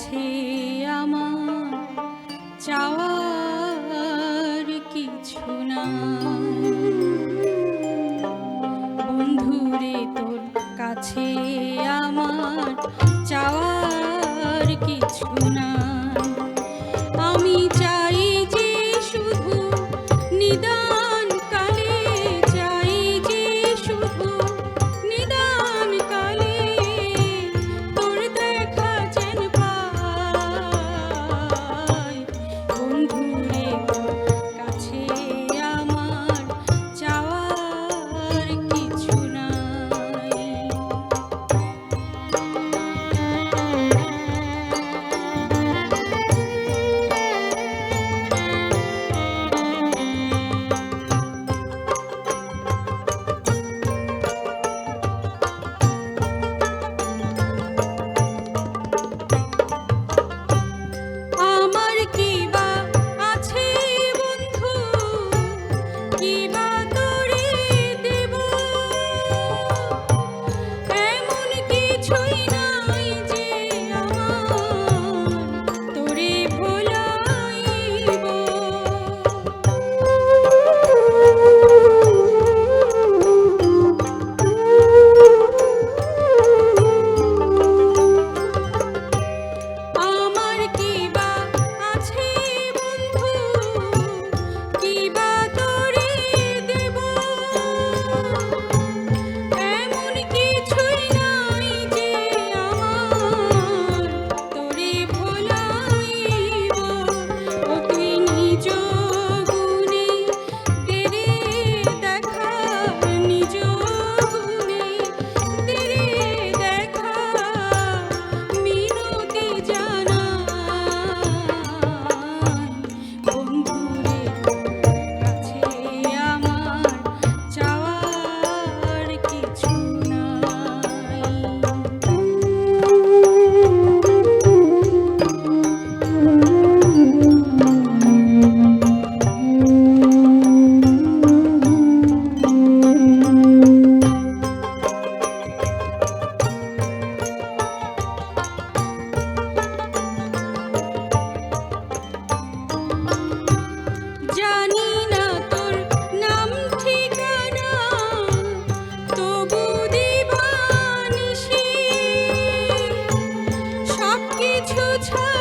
আছে আমার চাওয়ার কিছু না বন্ধুরে তোর কাছে আমার চাওয়ার কিছু না to turn.